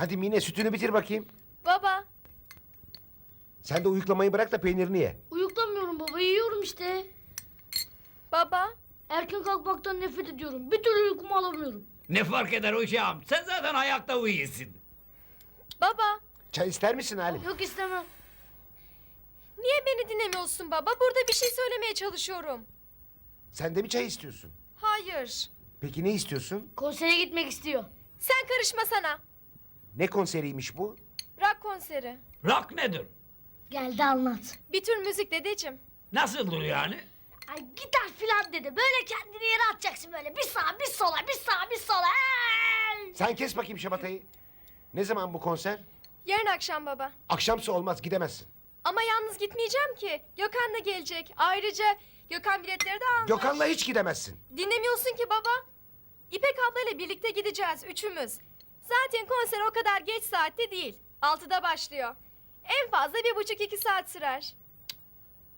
Hadi Mine sütünü bitir bakayım. Baba. Sen de uyuklamayı bırak da peynirini ye. Uyuklamıyorum baba yiyorum işte. Baba. Erken kalkmaktan nefret ediyorum. Bir türlü uykumu alamıyorum. Ne fark eder uşağım? Sen zaten ayakta uyuyorsun. Baba. Çay ister misin Halim? Yok istemem. Niye beni dinlemiyorsun baba? Burada bir şey söylemeye çalışıyorum. Sen de mi çay istiyorsun? Hayır. Peki ne istiyorsun? Konsere gitmek istiyor. Sen karışma sana. Ne konseriymiş bu? Rock konseri. Rock nedir? Geldi anlat. Bir tür müzik dedeciğim. Nasıldır yani? Ay gitar filan dedi. Böyle kendini yere atacaksın böyle. Bir sağa bir sola bir sağa bir sola. Ay! Sen kes bakayım şabatayı. Ne zaman bu konser? Yarın akşam baba. Akşamsı olmaz gidemezsin. Ama yalnız gitmeyeceğim ki. Gökhan da gelecek. Ayrıca Gökhan biletleri de almış. Gökhan'la hiç gidemezsin. Dinlemiyorsun ki baba. İpek ablayla birlikte gideceğiz üçümüz. Zaten konser o kadar geç saatte değil. Altıda başlıyor. En fazla bir buçuk iki saat sürer.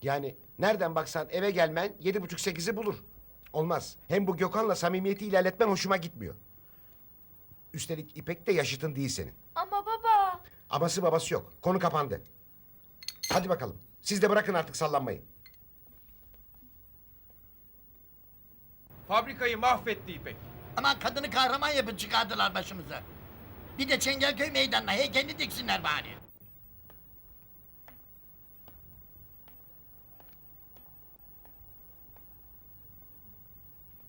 Yani nereden baksan eve gelmen yedi buçuk sekizi bulur. Olmaz. Hem bu Gökhan'la samimiyeti ilerletmen hoşuma gitmiyor. Üstelik İpek de yaşıtın değil senin. Ama baba. Aması babası yok. Konu kapandı. Hadi bakalım. Siz de bırakın artık sallanmayı. Fabrikayı mahvetti İpek. Aman kadını kahraman yapıp çıkardılar başımıza. Bir de Çengelköy meydanına heykelini diksinler bari.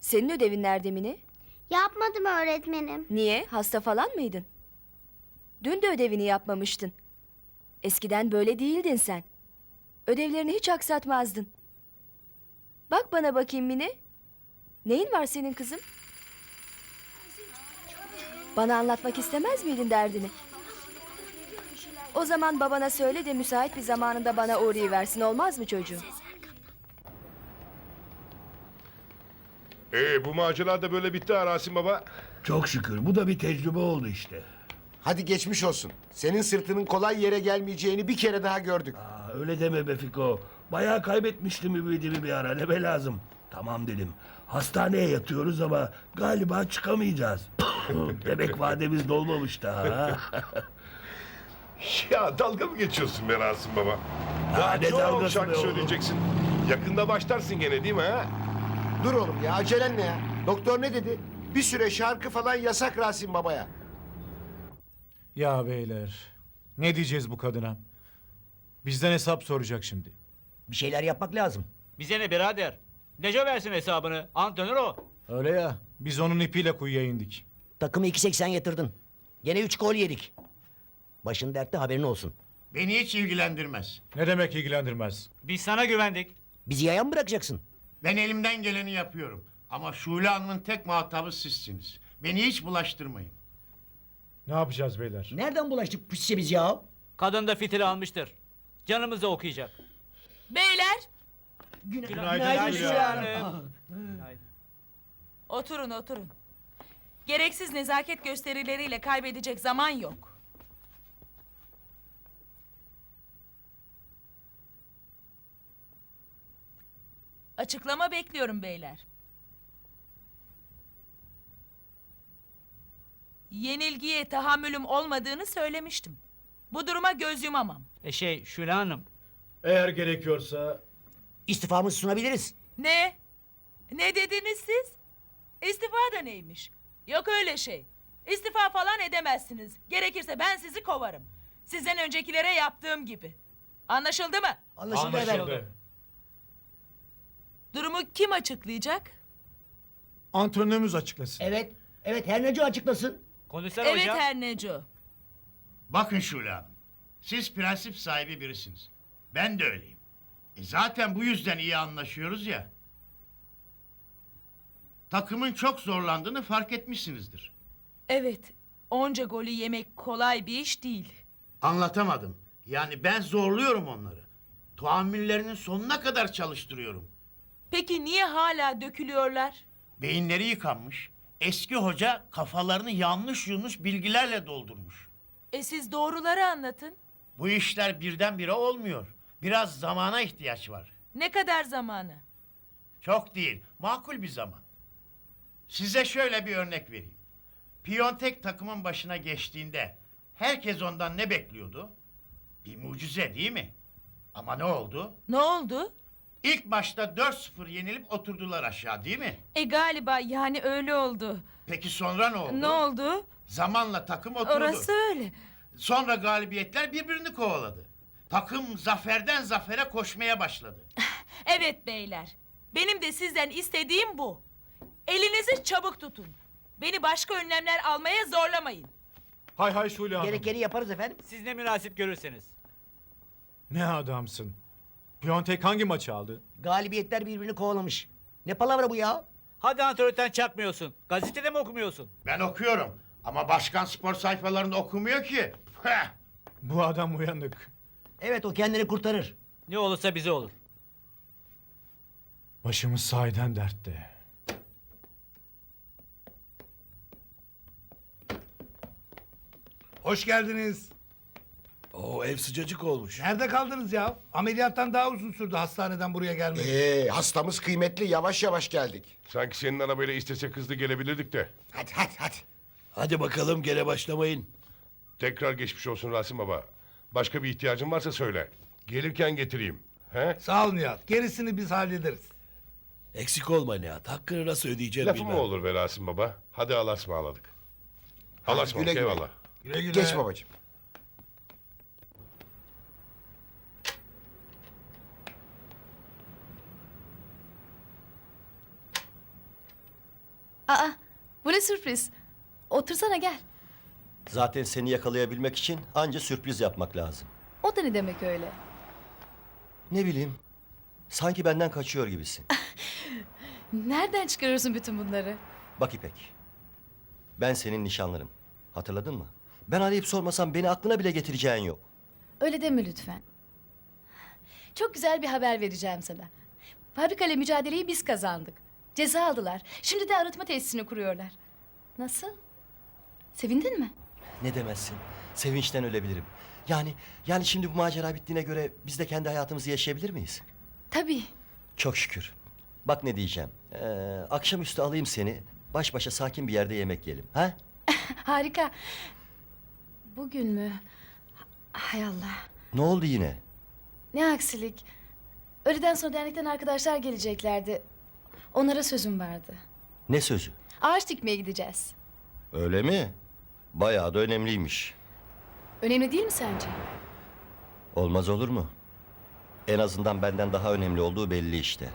Senin ödevin nerede Mine? Yapmadım öğretmenim. Niye? Hasta falan mıydın? Dün de ödevini yapmamıştın. Eskiden böyle değildin sen. Ödevlerini hiç aksatmazdın. Bak bana bakayım Mine. Neyin var senin kızım? Bana anlatmak istemez miydin derdini? O zaman babana söyle de müsait bir zamanında bana uğrayıversin olmaz mı çocuğum? Ee, bu macera da böyle bitti ha Rasim Baba. Çok şükür bu da bir tecrübe oldu işte. Hadi geçmiş olsun. Senin sırtının kolay yere gelmeyeceğini bir kere daha gördük. Aa, öyle deme be Fiko. Bayağı kaybetmiştim ümidimi bir ara ne be lazım. Tamam dedim. Hastaneye yatıyoruz ama galiba çıkamayacağız. Demek vademiz dolmamış daha. Ya dalga mı geçiyorsun be Rasim Baba? Ya ne çok dalgası şarkı be oğlum? söyleyeceksin. Yakında başlarsın gene değil mi ha? Dur oğlum ya acelen ne ya? Doktor ne dedi? Bir süre şarkı falan yasak Rasim Baba'ya. Ya beyler, ne diyeceğiz bu kadına? Bizden hesap soracak şimdi. Bir şeyler yapmak lazım. Bize ne birader? Neco versin hesabını? Antrenör o. Öyle ya, biz onun ipiyle kuyuya indik. Takımı 2.80 yatırdın. Gene 3 gol yedik. Başın dertte haberin olsun. Beni hiç ilgilendirmez. Ne demek ilgilendirmez? Biz sana güvendik. Bizi yaya mı bırakacaksın? Ben elimden geleni yapıyorum. Ama Şule Hanım'ın tek muhatabı sizsiniz. Beni hiç bulaştırmayın. Ne yapacağız beyler? Nereden bulaştık pisçe biz ya? Kadın da fitil almıştır. Canımızı okuyacak. Beyler Günaydın, Hülya. oturun oturun. Gereksiz nezaket gösterileriyle kaybedecek zaman yok. Açıklama bekliyorum beyler. Yenilgiye tahammülüm olmadığını söylemiştim. Bu duruma göz yumamam. E şey Şule Hanım. Eğer gerekiyorsa... İstifamızı sunabiliriz. Ne? Ne dediniz siz? İstifa da neymiş? Yok öyle şey. İstifa falan edemezsiniz. Gerekirse ben sizi kovarım. Sizden öncekilere yaptığım gibi. Anlaşıldı mı? Anlaşıldı. Anlaşıldı. Durumu kim açıklayacak? Antrenörümüz açıklasın. Evet. Evet her nece açıklasın. Konuşsana evet hocam. her neco. Bakın Şule Hanım. Siz prensip sahibi birisiniz. Ben de öyleyim. E zaten bu yüzden iyi anlaşıyoruz ya. Takımın çok zorlandığını fark etmişsinizdir. Evet. Onca golü yemek kolay bir iş değil. Anlatamadım. Yani ben zorluyorum onları. Tahammüllerinin sonuna kadar çalıştırıyorum. Peki niye hala dökülüyorlar? Beyinleri yıkanmış. Eski hoca kafalarını yanlış yanlış bilgilerle doldurmuş. E siz doğruları anlatın. Bu işler birdenbire olmuyor. Biraz zamana ihtiyaç var. Ne kadar zamanı? Çok değil, makul bir zaman. Size şöyle bir örnek vereyim. Piyontek takımın başına geçtiğinde Herkes ondan ne bekliyordu? Bir mucize değil mi? Ama ne oldu? Ne oldu? İlk maçta 4-0 yenilip oturdular aşağı değil mi? E galiba yani öyle oldu. Peki sonra ne oldu? Ne oldu? Zamanla takım oturdu. Orası öyle. Sonra galibiyetler birbirini kovaladı. Takım zaferden zafere koşmaya başladı. Evet beyler. Benim de sizden istediğim bu. Elinizi çabuk tutun. Beni başka önlemler almaya zorlamayın. Hay hay Şule Hanım. Gerekeni yaparız efendim. Siz ne münasip görürseniz. Ne adamsın. Piontek hangi maçı aldı? Galibiyetler birbirini kovalamış. Ne palavra bu ya? Hadi antrenörden çakmıyorsun. Gazetede mi okumuyorsun? Ben okuyorum ama başkan spor sayfalarında okumuyor ki. Heh. Bu adam uyanık. Evet o kendini kurtarır. Ne olursa bize olur. Başımız sahiden dertte. Hoş geldiniz. Oo ev sıcacık olmuş. Nerede kaldınız ya? Ameliyattan daha uzun sürdü hastaneden buraya gelmek. Ee, hastamız kıymetli yavaş yavaş geldik. Sanki senin arabayla istesek hızlı gelebilirdik de. Hadi hadi hadi. Hadi bakalım gene başlamayın. Tekrar geçmiş olsun Rasim baba. Başka bir ihtiyacın varsa söyle. Gelirken getireyim. He? Sağ ol Nihat. Gerisini biz hallederiz. Eksik olma Nihat. Hakkını nasıl ödeyeceğim Lafı bilmem. mı olur be Rasim baba? Hadi Allah'a ısmarladık. Allah'a güle ısmarladık güle. eyvallah. Güle güle. Geç babacığım. Aa, bu ne sürpriz. Otursana gel. Zaten seni yakalayabilmek için anca sürpriz yapmak lazım. O da ne demek öyle? Ne bileyim. Sanki benden kaçıyor gibisin. Nereden çıkarıyorsun bütün bunları? Bak İpek. Ben senin nişanlınım. Hatırladın mı? Ben arayıp sormasam beni aklına bile getireceğin yok. Öyle deme lütfen. Çok güzel bir haber vereceğim sana. Fabrikayla mücadeleyi biz kazandık. Ceza aldılar. Şimdi de arıtma tesisini kuruyorlar. Nasıl? Sevindin mi? Ne demezsin? Sevinçten ölebilirim. Yani yani şimdi bu macera bittiğine göre biz de kendi hayatımızı yaşayabilir miyiz? Tabii. Çok şükür. Bak ne diyeceğim. Ee, akşamüstü alayım seni. Baş başa sakin bir yerde yemek yiyelim. Ha? Harika. Bugün mü? Hay Allah. Ne oldu yine? Ne aksilik. Öğleden sonra dernekten arkadaşlar geleceklerdi. Onlara sözüm vardı. Ne sözü? Ağaç dikmeye gideceğiz. Öyle mi? Bayağı da önemliymiş. Önemli değil mi sence? Olmaz olur mu? En azından benden daha önemli olduğu belli işte.